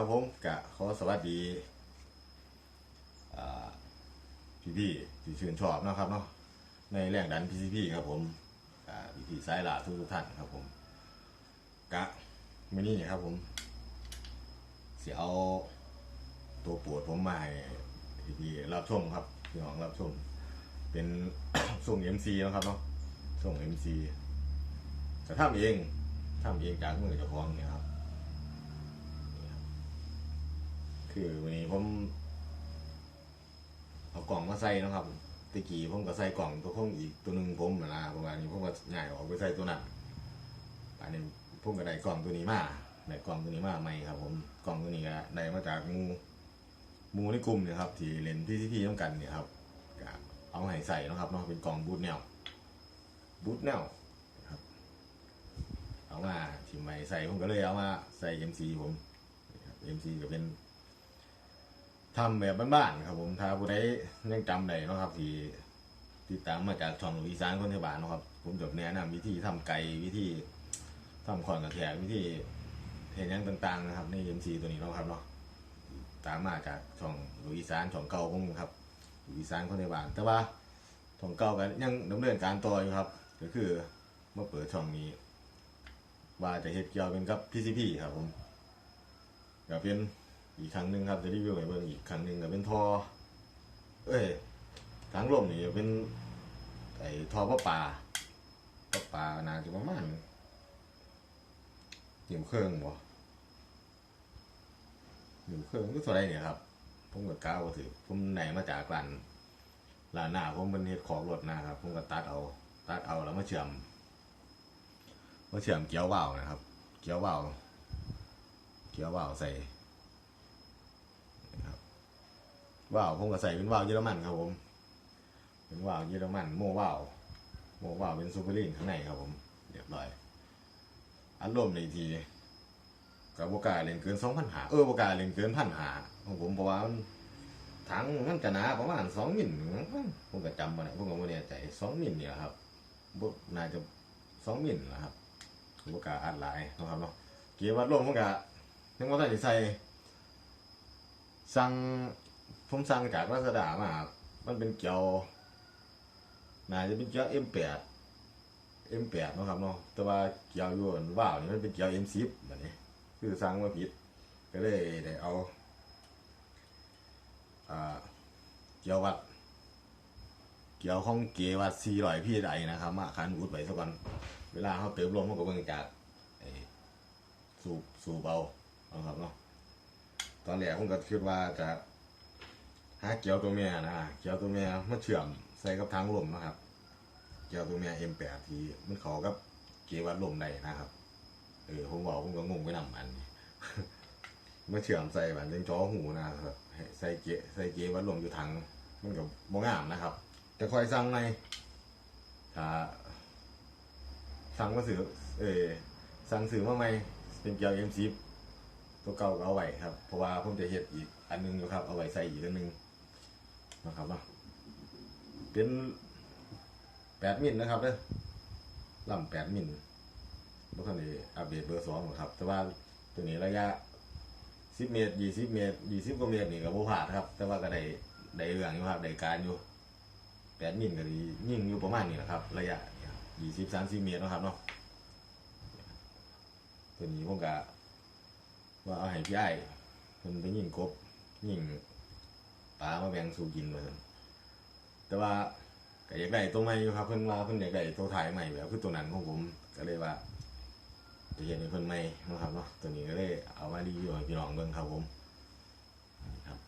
ครับผมกะขอสวัสดีอ่พี่ๆที่ชื่นชอบนะครับเนาะในแรงดัน PCP ครับผมอ่พี่สายหลาทุกท่านครับผมกะไม่นี่ครับผมเสียเอาตัวปวดผมมาให้พี่ๆรับชมครับพี่น้องรับชม เป็นส่ง MC นะครับเนาะส่งเอ็มซีจะทำเองทำเองจากมือเจ้าของเนี่ยครับ คือวันนี้ผมเอากล่องมาใส่นะครับตะกี้ผมก็ใส่กล่องตัวของอีกตัวหนึ่งผมนะประมาณนี้ผมก็ง่ายออกไปใส่ตัวนั้นอันนี้ผมก็ได้กล่องตัวนี้มาได้กล่องตัวนี้มาใหม่ครับ ผมกล่องตัวนี้ก็ได้มาจากหมูมูในกลุ่มเนี่ยครับ ที่เล่นพี่พี่ต้องกันเนี่ยครับเอาให้ใส่นะครับเนาะเป็นกล่องบูทแนวบูทแนวครับเอามาที่ไม่ใส่ผมก็เลยเอามาใส่ MC ผมนะครับ MC ก็เป็น ทำแบบบ้านๆครับผมถ้าผู้ใดยังจำได้เนาะครับที่ติดตามมาจากช่องอีสานคนเทบานเนาะครับ ผมจะแนะนำวิธีทำไก่วิธีทำขอนกระแทกวิธีเห็นยังต่างๆนะครับใน MC ตัวนี้เนาะครับเนาะตามมาจากช่องลูกอีสานช่องเก่าผมครับลูกอีสานคนเทบาน แต่ว่าช่องเก่ากันยังดำเนินการต่ออยู่ครับ ก็คือเมื่อเปิดช่องนี้ ว่าจะเฮ็ดเกี่ยวเป็นกับ PCP ครับผมก็เป็น อีกครั้งหนึ่งครับจะรีวิวให้เบิ่งอีกครั้งหนึ่งก็เป็นทอ เอ้ยทางลมนี่จะเป็นไอ้ทอประปาประปานาจะประมาณหนึ่เครื่องบ่หนึ่เครื่องก็เท่าไรเนี่ยครับ ผมก็ก้าวถือผมไหนมาจากร้านร้าหน้าผมเป็นเฮ็ดของรถนะครับ ผมก็ตัดเอาตัดเอาแล้วมาเชื่อมมาเชื่อมเกี๊ยวว่าวนะครับ เกี๊ยวว่าวเกี๊ยวว่าวใส่ ว่าวผมก็ใส่เป็นว่าวเยอรมันครับผม เป็นว่าวเยอรมันโม่ว่าวโม่ว่าวเป็นซูเปอร์ลินข้างในครับผมเรียบร้อยอันรวมในทีกับบกาเล่นเกินสองพันหาเออบกาเล่นเกินพันหาของผมเพราะว่ามันถังมันจะนาประมาณสองมิลผมก็จำมาเนี่ยผมก็ไม่แน่ใจสองมิลเนี่ยครับบกน่าจะสองมิลนะครับบกาอัดหลายนะครับเนาะเกียร์วัดลมผมก็ยังว่าได้ใส่สั่ง ผมสั่งจากลาซาด้ามามันเป็นเกียวน่าจะเป็นเกียว M8 M8 เอ็มแปดนาะครับเนาะแต่ว่าเกียวอยู่อันว้าวนี่มันเป็นเกียว M10 แบบนี้ คือสั่งมาผิด ก็เลยได้เอาเกียววัด เกียวของเกวัด400พี่ใดนะครับมาคันอุดไปสักวันเวลาเขาเติมลมมันก็เบิ่งจากสูบสูบเอาเอาครับเนาะตอนแรกผมก็คิดว่าจะ หาเกี๊ยวตัวเมียนะเกี๊ยวตัวเมียมาเชื่อมใส่กับทางลมนะครับ เกี๊ยวตัวเมีย M8 ที่มันเขากับเกียววัดลมได้นะครับเออผมบอกผมก็งงไปนำอันนี้มาเชื่อมใส่แบบเป็นจอหูนะครับใส่เกียใส่เกียววัดลมอยู่ทางมันก็บ่งามนะครับจะคอยสั่งในถ้าสั่งมาซื้อเออสั่งซื้อมาใหม่เป็นเกียว M10 ตัวเก่าก็เอาไว้ครับ เพราะว่าผมจะเฮ็ดอีกอันหนึงอยู่ครับ เอาไว้ใส่อีกอันหนึง นะครับเนาะเป็นแปดมิลนะครับเด้อลำแปดมิลบ่ทันได้อัปเดตเบอร์สองครับ แต่ว่าตัวนี้ระยะสิบเมตรยี่สิบเมตรยี่สิบกว่าเมตรนี่ก็บ่พลาดครับ แต่ว่าก็ได้ได้เรื่องอยู่ครับได้การอยู่แปดมิลก็ดียิ่งอยู่ประมาณนี้แหละครับ ระยะยี่สิบสามสิบเมตรนะครับเนาะตัวนี้ผมก็ว่าเอาให้พี่ไอ้มันไปยิงกบยิง ปลามาแบ่งสู่กินเลยแต่ว่าก็อยากได้ตัวใหม่อยู่ครับเพิ่นว่าเพิ่นอยากได้ตัวถ่ายใหม่แบบคือตัวนั้นของผมก็เลยว่าจะเห็นเพิ่นใหม่นะครับเนาะตัวนี้ก็เลยเอามารีวิวให้พี่น้องเบิ่งครับผมนี่ครับ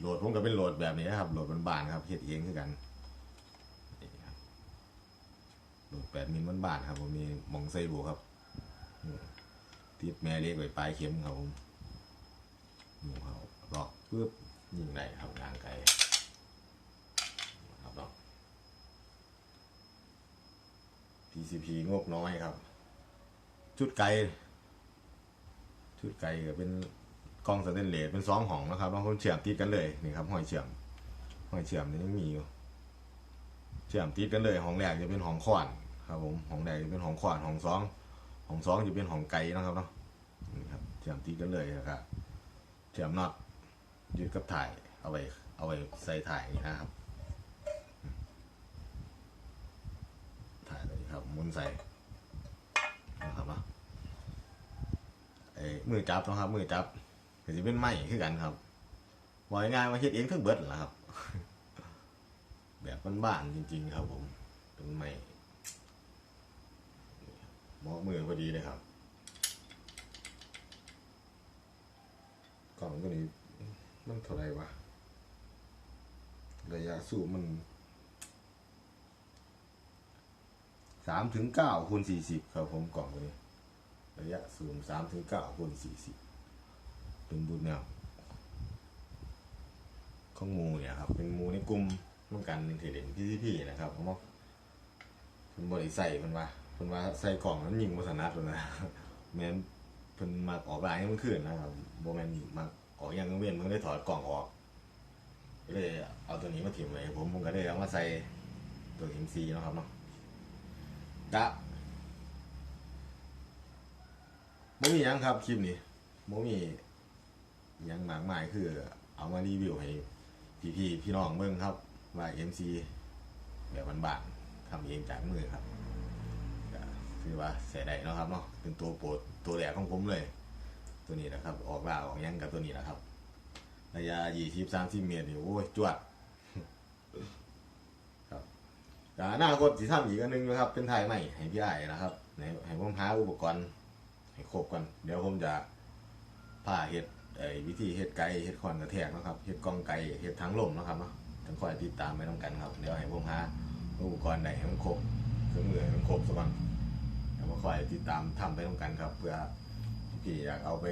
โหลดผมก็เป็นโหลดแบบนี้นะครับโหลดบานๆครับเฮ็ดเองคือกันนี่ครับโหลดแปดมิลบานๆครับผมมีหมองใส่บุครับติดแม่เล็กไว้ปลายเข็มครับผมหมูเขาลอกปึ๊บ ยิงไหนครับงางไก่ครับเนาะ PCP งบน้อยครับ ชุดไก่ชุดไก่ก็เป็นกล้องสแตนเลสเป็นสองห้องนะครับบาคนเชื่อมติดกันเลยนี่ครับห้อยเชื่อมห้อยเชื่อมนี่ยังมีอยู่เชื่อมติดกันเลยห้องแรกจะเป็นห้องขวานครับผมห้องแรกจะเป็นห้องขวานห้องสองห้องสองจะเป็นห้องไก่นะครับเนาะนี่ครับเชื่อมติดกันเลยนะครับเสียมน็อต ยึดกับถ่ายเอาไว้เอาไว้ใส่ถ่ายนี่นะครับ ถ่ายตัวนี้ครับมุนใส่นะครับเนาะไอ้มือจับนะครับ มือจับก็จะเป็นไม้คือกันครับบอกง่ายๆว่าเฮ็ดเองทั้งเบิดแหละครับ แบบบ้านๆจริง ๆ ครับ ผมเป็นไม้หมาะมือพอดีเลยครับกล่องตัวนี้ มันเท่าไรวะ ระยะสูบมันสามถึงเก้าคูณสี่สิบครับผมกล่องตัวนี้ ระยะสูงสามถึงเก้าคูณสี่สิบเป็นบูทแนวของมูเนี่ยครับ เป็นมูในกลุ่มต้องการเทเด่นพี่พี่นะครับผมว่าเป็นบริใส่เพิ่นว่าเพิ่นว่าใส่กล่องนั้นยิงบสนัดเลยนะแม่นเพิ่นมาออกลายให้มันขึ้นนะครับโบแมนมา ออกยังเว้นเพิ่นได้ถอดกล่องออกก็เลยเอาตัวนี้มาถิ่มเลยผมผมก็ได้เอามาใส่ตัว MC เนะครับเนาะกะบ่มียังครับคลิปนี้บ่มียังมากมายคือ เอามารีวิวให้พี่พี่ๆพี่น้องเบิ่งครับว่า MC แบบบานๆทำเองจากมือครับก็ถือว่าเสียดายเนาะครับเนาะเป็นตัวโปรดตัวแรกของผมเลย ตัวนี้นะครับ ออกล่าออกยังกับตัวนี้นะครับ ระยะ20 30เมตรนี่โอ้ยจวดก็อนาคตสิทำอีกอันหนึงนะครับ เป็นไทยใหม่ให้พี่ไอ้นะครับในให้ผมหาอุปกรณ์ให้ครบกันเดี๋ยวผมจะพาเฮ็ดวิธีเฮ็ดไก่เฮ็ดคอนกระแทกนะครับเฮ็ดกองไก่เฮ็ดทั้งลมนะครับเนาะต้งคอยติดตามไปน้กันครับ เดี๋ยวให้ผมหาอุปกรณ์ใดให้มันครบเครื่องมือให้มันครบซะก่อนเดี๋ยวมาคอยติดตามทำไปน้กันครับ เพื่อ พี่อยากเอาไป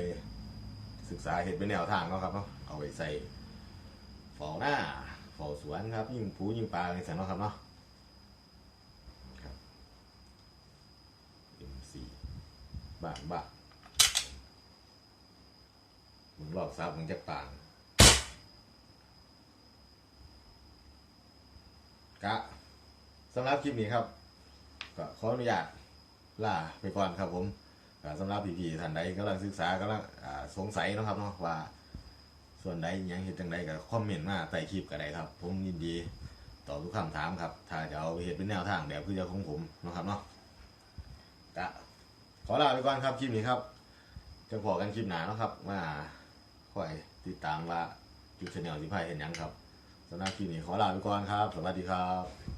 ศึกษาเฮ็ดเป็นแนวทางเนาะครับเนาะเอาไปใส่เฝ้าหน้าเฝ้าสวนครับ ยิ่งผูยิ่งปลาอะไรสันเนาะครับเนาะ M4 บ้างบ้างมึงรอบซับมึงจะป่างกะสำหรับคลิปนี้ครับ ก็ขออนุญาตลาไปก่อนครับผม สำหรับพี่ๆท่านใดกำลังศึกษากำลังสงสัยนะครับเนาะว่า ส่วนใดยังเห็นจังใดก็คอมเมนต์มาใต้คลิปก็ได้ครับ ผมยินดีตอบทุกคำถามครับ ถ้าจะเอาเห็นเป็นแนวทางแบบคือจะของผมนะครับเนาะก็ขอลาไปก่อนครับคลิปนี้ครับ จะพอกันคลิปหนาเนาะครับว่าคอยติดตามว่าจุดเชนแนลที่พายเห็นยังครับสำหรับคลิปนี้ขอลาไปก่อนครับ สวัสดีครับ